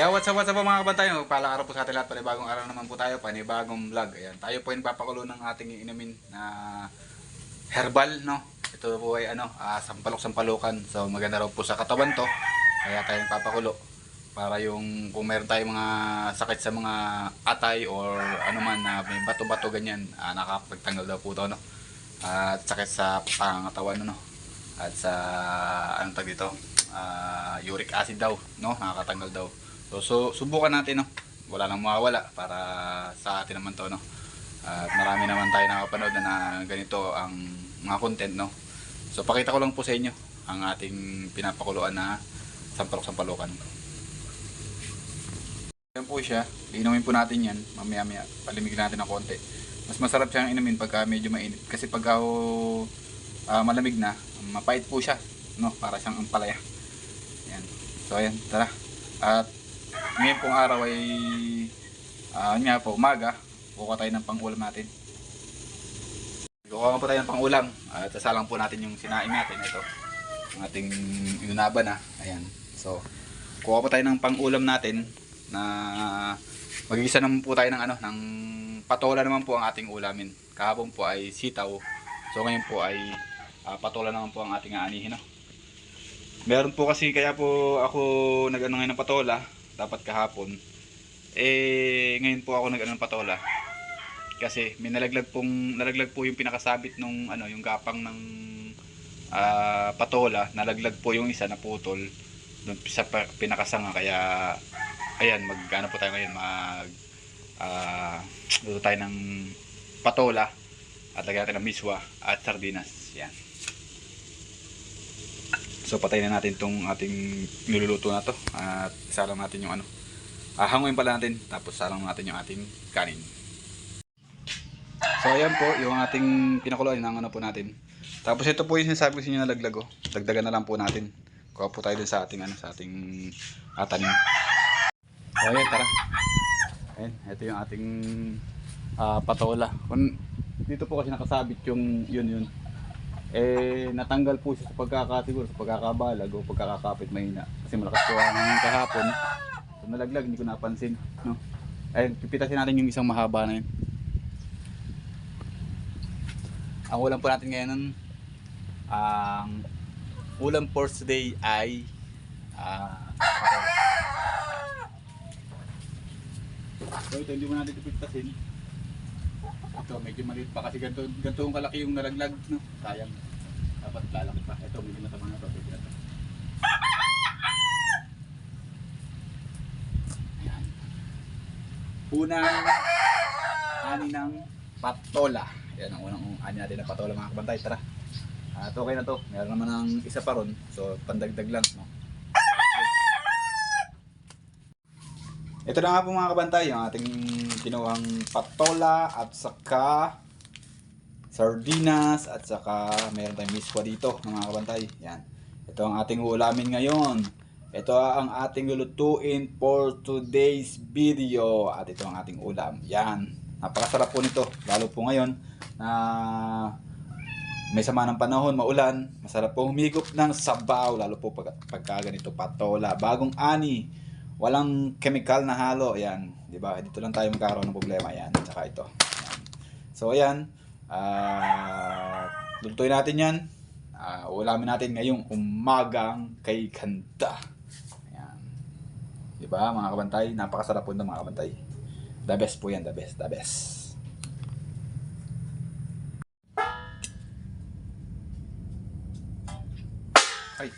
Kaya what's up, what's up mga kabantayan? Pala araw po sa ating lahat. Panibagong araw naman po tayo. Panibagong vlog. Ayan. Tayo po yung papakulo ng ating inumin na herbal, no? Ito po ay ano, ah, sampalok-sampalukan. So maganda raw po sa katawan to. Kaya tayo papakulo. Para yung kung meron tayong mga sakit sa mga atay or ano man na may bato-bato ganyan, ah, nakakapagtanggal daw po to, no? At sakit sa pangangatawan, no? At sa anong tag dito? Ah, uric acid daw, no? Nakakatanggal daw. So, so subukan natin, no? Wala nang mawawala para sa atin naman to, no? At marami naman tayo nakapanood na, na ganito ang mga content, no? So, pakita ko lang po sa inyo ang ating pinapakuluan na sampalok-sampalukan. Yan po siya. Inumin po natin yan. Mamaya-maya. Palimigin natin ng konti. Mas masarap siyang inumin pagka medyo mainit. Kasi pagka oh, ah, malamig na, mapait po siya. No? Para siyang ampalaya. Yan. So, ayan. Tara. At ngayon pong araw ay ah, nga po, umaga. Kukuha tayo ng pang-ulam natin. Kukuha po tayo ng pang-ulam. At sasalang po natin yung sinaing natin. Ito. Ang ating inunaba na. Ayan. So, kuha po tayo ng pang-ulam natin na magigisa naman po tayo ng ano ng patola naman po ang ating ulamin. Kahapon po ay sitaw. So ngayon po ay ah, patola naman po ang ating aanihin. No? Meron po kasi kaya po ako nag-ano ng patola dapat kahapon. Eh ngayon po ako nag-ano ng patola. Kasi may nalaglag pong nalaglag po yung pinakasabit nung ano yung gapang ng ah, patola, nalaglag po yung isa na putol doon sa pinakasanga kaya ayan mag ano po tayo ngayon mag ah luto tayo ng patola at lagyan natin ng miswa at sardinas yan so patayin na natin tong ating niluluto na to at isalang natin yung ano ah, hanguin pala natin tapos salang natin yung ating kanin so ayan po yung ating pinakuloy ng ano po natin tapos ito po yung sinasabi ko sa inyo na laglag oh. dagdagan na lang po natin kuha po tayo dun sa ating ano sa ating atanim So ayan, tara. Ayan, ito yung ating ah, patola. Kung dito po kasi nakasabit yung yun yun. Eh natanggal po siya sa pagkakasiguro sa pagkakabalag o pagkakakapit mahina. Kasi malakas po ang kahapon. So nalaglag, hindi ko napansin. No? Ayun, pipitasin natin yung isang mahaba na yun. Ang ulam po natin ngayon ang ulam for today ay patola. So ito hindi mo natin ito pigtasin. Ito medyo maliit pa kasi ganito, ganito ang kalaki yung nalaglag. No? Sayang. Dapat lalaki pa. Ito medyo matabang na ito. Ito, ito. Ayan. Unang ani ng patola. Yan ang unang ani natin na patola mga kabantay. Tara. At okay na to. Meron naman ng isa pa ron. So pandagdag lang. No? Ito na nga po mga kabantay, yung ating kinuhang patola at saka sardinas at saka meron tayong miswa dito mga kabantay. Yan. Ito ang ating ulamin ngayon. Ito ang ating lulutuin for today's video. At ito ang ating ulam. Yan. Napakasarap po nito. Lalo po ngayon na may sama ng panahon, maulan. Masarap po humigop ng sabaw. Lalo po pag, pagka ganito patola. Bagong ani walang chemical na halo ayan di ba? Dito lang tayo magkakaroon ng problema ayan tsaka ito. So ayan ah lulutuin natin yan. Ah, ulamin natin ngayong umagang kay kanta. Ayan. Di ba mga kabantay? Napakasarap po ng mga kabantay. The best po yan the best the best. Ay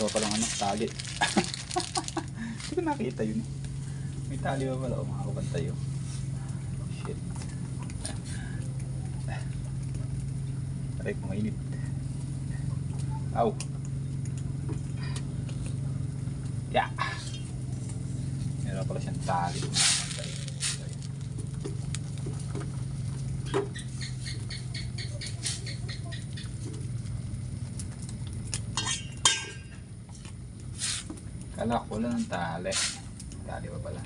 kiko palang ano, tali. Hindi ko nakita yun. May tali pa pala, oh, mga kabantay. Oh. Shit. Aray, kumainit. Aw. Ya. Meron pala siyang tali. mga kabantay. So, yun. Kala ko wala ng tali. Tali pa pala.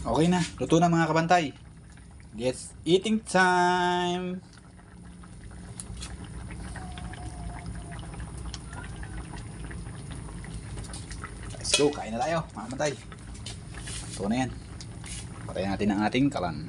Okay na. Luto na mga kabantay. It's eating time. Let's go. Kain na tayo mga kabantay. Ito na yan. Patayin natin ang ating kalan.